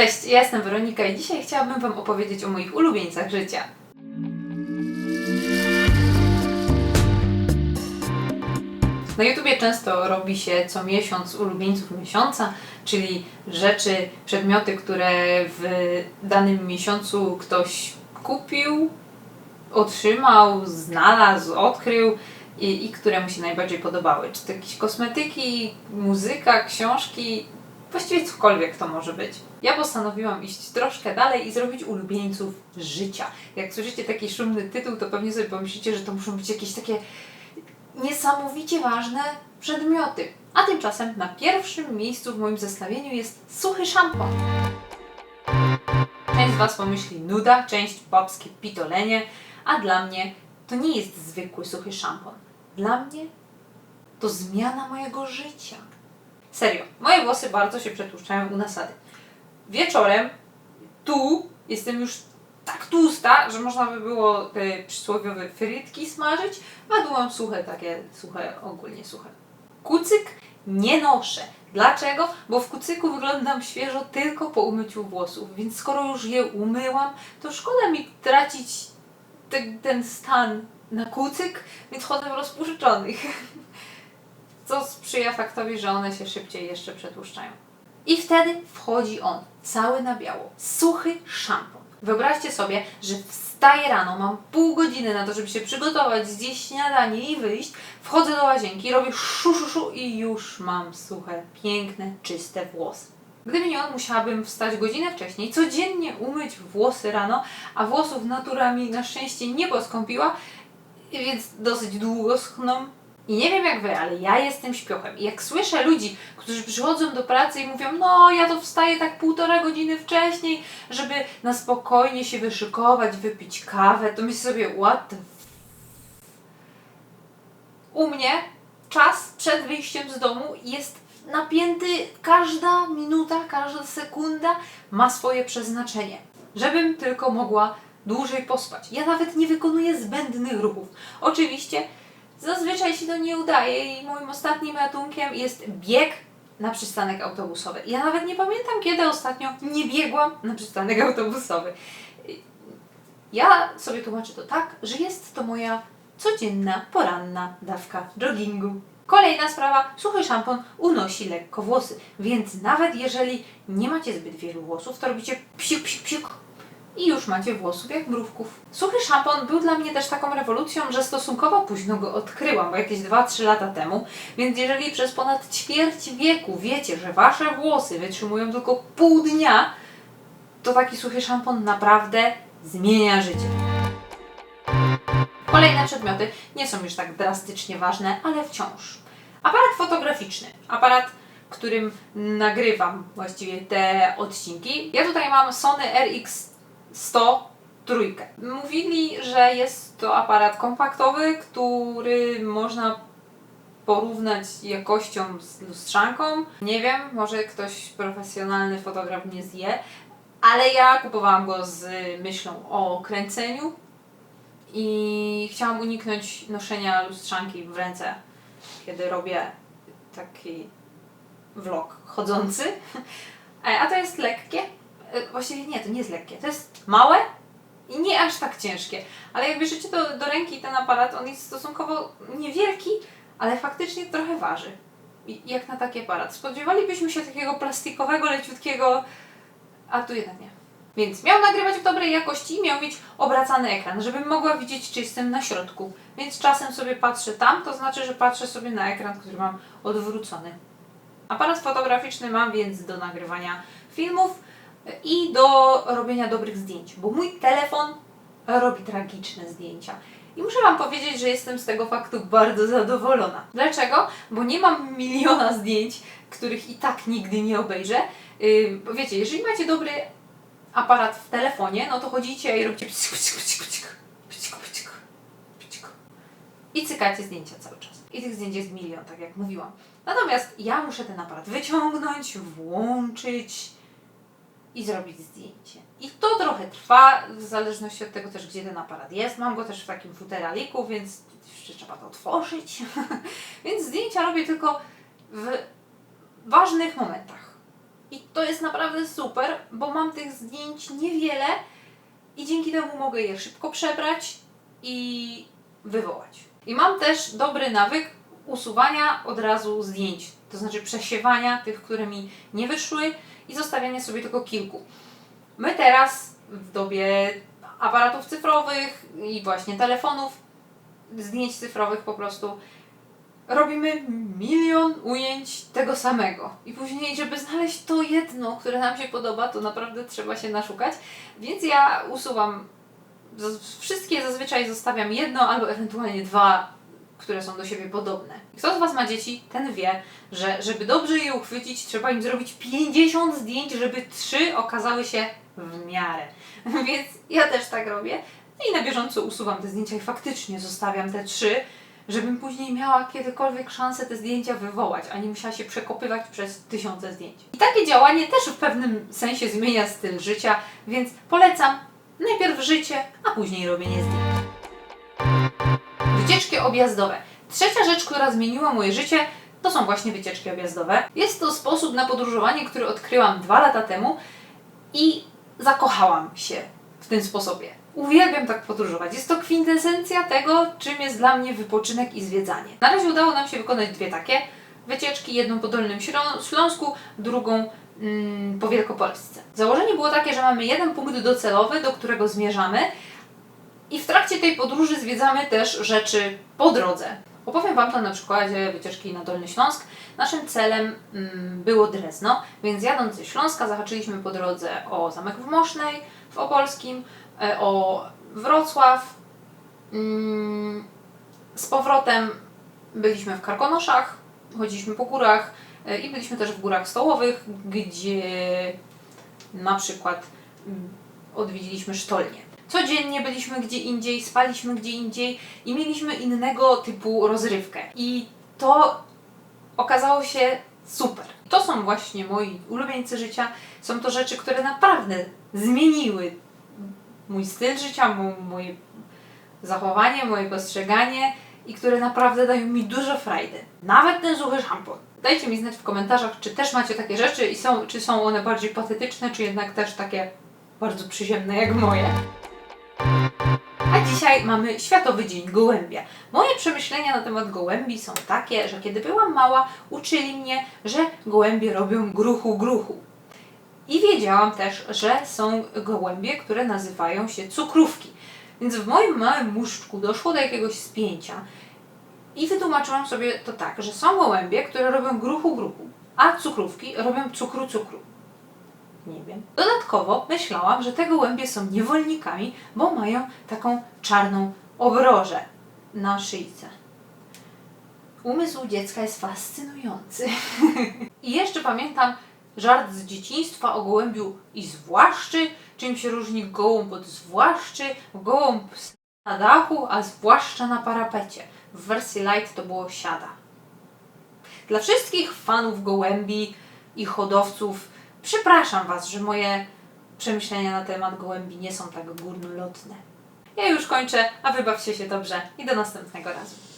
Cześć, ja jestem Weronika i dzisiaj chciałabym Wam opowiedzieć o moich ulubieńcach życia. Na YouTubie często robi się co miesiąc ulubieńców miesiąca, czyli rzeczy, przedmioty, które w danym miesiącu ktoś kupił, otrzymał, znalazł, odkrył i, i które mu się najbardziej podobały. Czy to jakieś kosmetyki, muzyka, książki, właściwie cokolwiek to może być. Ja postanowiłam iść troszkę dalej i zrobić ulubieńców życia. Jak słyszycie taki szumny tytuł, to pewnie sobie pomyślicie, że to muszą być jakieś takie niesamowicie ważne przedmioty. A tymczasem na pierwszym miejscu w moim zestawieniu jest suchy szampon. Część z Was pomyśli nuda, część babskie pitolenie, a dla mnie to nie jest zwykły suchy szampon. Dla mnie to zmiana mojego życia. Serio, moje włosy bardzo się przetłuszczają u nasady. Wieczorem tu jestem już tak tłusta, że można by było te przysłowiowe frytki smażyć, a tu mam suche, takie suche, ogólnie suche. Kucyk nie noszę. Dlaczego? Bo w kucyku wyglądam świeżo tylko po umyciu włosów, więc skoro już je umyłam, to szkoda mi tracić ten, ten stan na kucyk, więc chodzę w rozpuszczonych. Co sprzyja faktowi, że one się szybciej jeszcze przetłuszczają. I wtedy wchodzi on, cały na biało, suchy szampon. Wyobraźcie sobie, że wstaję rano, mam pół godziny na to, żeby się przygotować, zjeść śniadanie i wyjść. Wchodzę do łazienki, robię szu, szu, szu i już mam suche, piękne, czyste włosy. Gdyby nie on, musiałabym wstać godzinę wcześniej, codziennie umyć włosy rano, a włosów natura mi na szczęście nie poskąpiła, więc dosyć długo schną. I nie wiem jak wy, ale ja jestem śpiochem. I jak słyszę ludzi, którzy przychodzą do pracy i mówią, no ja to wstaję tak półtora godziny wcześniej, żeby na spokojnie się wyszykować, wypić kawę, to myślę sobie, what the U mnie czas przed wyjściem z domu jest napięty, każda minuta, każda sekunda ma swoje przeznaczenie. Żebym tylko mogła dłużej pospać. Ja nawet nie wykonuję zbędnych ruchów. Oczywiście Zazwyczaj się to nie udaje i moim ostatnim ratunkiem jest bieg na przystanek autobusowy. Ja nawet nie pamiętam, kiedy ostatnio nie biegłam na przystanek autobusowy. Ja sobie tłumaczę to tak, że jest to moja codzienna, poranna dawka joggingu. Kolejna sprawa, suchy szampon unosi lekko włosy, więc nawet jeżeli nie macie zbyt wielu włosów, to robicie psiuk, psiuk, psiuk i już macie włosów jak mrówków. Suchy szampon był dla mnie też taką rewolucją, że stosunkowo późno go odkryłam, bo jakieś 2-3 lata temu. Więc jeżeli przez ponad ćwierć wieku wiecie, że wasze włosy wytrzymują tylko pół dnia, to taki suchy szampon naprawdę zmienia życie. Kolejne przedmioty nie są już tak drastycznie ważne, ale wciąż. Aparat fotograficzny. Aparat którym nagrywam właściwie te odcinki. Ja tutaj mam Sony RX 100 trójkę. Mówili, że jest to aparat kompaktowy, który można porównać jakością z lustrzanką. Nie wiem, może ktoś profesjonalny fotograf nie zje, ale ja kupowałam go z myślą o kręceniu i chciałam uniknąć noszenia lustrzanki w ręce, kiedy robię taki vlog chodzący. A to jest lekkie. E, Właściwie nie, to nie jest lekkie. To jest małe i nie aż tak ciężkie. Ale jak bierzecie to do ręki ten aparat, on jest stosunkowo niewielki, ale faktycznie trochę waży. I- Jak na taki aparat. Spodziewalibyśmy się takiego plastikowego, leciutkiego, a tu jednak nie. Więc miał nagrywać w dobrej jakości i miał mieć obracany ekran, żebym mogła widzieć, czy jestem na środku. Więc czasem sobie patrzę tam, to znaczy, że patrzę sobie na ekran, który mam odwrócony. Aparat fotograficzny mam więc do nagrywania filmów i do robienia dobrych zdjęć, bo mój telefon robi tragiczne zdjęcia. I muszę Wam powiedzieć, że jestem z tego faktu bardzo zadowolona. Dlaczego? Bo nie mam miliona zdjęć, których i tak nigdy nie obejrzę. Yy, wiecie, jeżeli macie dobry aparat w telefonie, no to chodzicie i robicie pcik, pcik, pcik, pcik, pcik, pcik, pcik. i cykacie zdjęcia cały czas. I tych zdjęć jest milion, tak jak mówiłam. Natomiast ja muszę ten aparat wyciągnąć, włączyć i zrobić zdjęcie. I to trochę trwa, w zależności od tego też, gdzie ten aparat jest. Mam go też w takim futeraliku, więc jeszcze trzeba to otworzyć. więc zdjęcia robię tylko w ważnych momentach. I to jest naprawdę super, bo mam tych zdjęć niewiele i dzięki temu mogę je szybko przebrać i wywołać. I mam też dobry nawyk usuwania od razu zdjęć, to znaczy przesiewania tych, które mi nie wyszły i zostawiania sobie tylko kilku. My teraz w dobie aparatów cyfrowych i właśnie telefonów, zdjęć cyfrowych po prostu robimy milion ujęć tego samego. I później, żeby znaleźć to jedno, które nam się podoba, to naprawdę trzeba się naszukać. Więc ja usuwam wszystkie, zazwyczaj zostawiam jedno albo ewentualnie dwa, które są do siebie podobne. Kto z Was ma dzieci, ten wie, że żeby dobrze je uchwycić, trzeba im zrobić 50 zdjęć, żeby trzy okazały się w miarę. Więc ja też tak robię. I na bieżąco usuwam te zdjęcia i faktycznie zostawiam te trzy, żebym później miała kiedykolwiek szansę te zdjęcia wywołać, a nie musiała się przekopywać przez tysiące zdjęć. I takie działanie też w pewnym sensie zmienia styl życia, więc polecam najpierw życie, a później robienie zdjęć. Wycieczki objazdowe. Trzecia rzecz, która zmieniła moje życie, to są właśnie wycieczki objazdowe. Jest to sposób na podróżowanie, który odkryłam dwa lata temu i zakochałam się w tym sposobie. Uwielbiam tak podróżować. Jest to kwintesencja tego, czym jest dla mnie wypoczynek i zwiedzanie. Na razie udało nam się wykonać dwie takie wycieczki, jedną po Dolnym Ślą- Śląsku, drugą mm, po Wielkopolsce. Założenie było takie, że mamy jeden punkt docelowy, do którego zmierzamy i w trakcie tej podróży zwiedzamy też rzeczy po drodze. Opowiem Wam to na przykładzie wycieczki na Dolny Śląsk. Naszym celem mm, było Drezno, więc jadąc ze Śląska zahaczyliśmy po drodze o Zamek w Mosznej w Opolskim, e, o Wrocław. Mm, Z powrotem byliśmy w Karkonoszach, chodziliśmy po górach e, i byliśmy też w górach stołowych, gdzie na przykład mm, odwiedziliśmy sztolnię. Codziennie byliśmy gdzie indziej, spaliśmy gdzie indziej i mieliśmy innego typu rozrywkę. I to okazało się super. To są właśnie moi ulubieńcy życia. Są to rzeczy, które naprawdę zmieniły mój styl życia, mo- moje zachowanie, moje postrzeganie i które naprawdę dają mi dużo frajdy. Nawet ten suchy szampon. Dajcie mi znać w komentarzach, czy też macie takie rzeczy i są, czy są one bardziej patetyczne, czy jednak też takie bardzo przyziemne jak moje. A dzisiaj mamy Światowy Dzień Gołębia. Moje przemyślenia na temat gołębi są takie, że kiedy byłam mała, uczyli mnie, że gołębie robią gruchu gruchu. I wiedziałam też, że są gołębie, które nazywają się cukrówki. Więc w moim małym muszczku doszło do jakiegoś spięcia i wytłumaczyłam sobie to tak, że są gołębie, które robią gruchu gruchu, a cukrówki robią cukru cukru. Nie wiem. Dodatkowo myślałam, że te gołębie są niewolnikami, bo mają taką czarną obrożę na szyjce. Umysł dziecka jest fascynujący. I jeszcze pamiętam żart z dzieciństwa o gołębiu i zwłaszczy, czym się różni gołąb od zwłaszczy. Gołąb na dachu, a zwłaszcza na parapecie. W wersji light to było siada. Dla wszystkich fanów gołębi i hodowców przepraszam Was, że moje przemyślenia na temat gołębi nie są tak górnolotne. Ja już kończę, a wybawcie się dobrze i do następnego razu.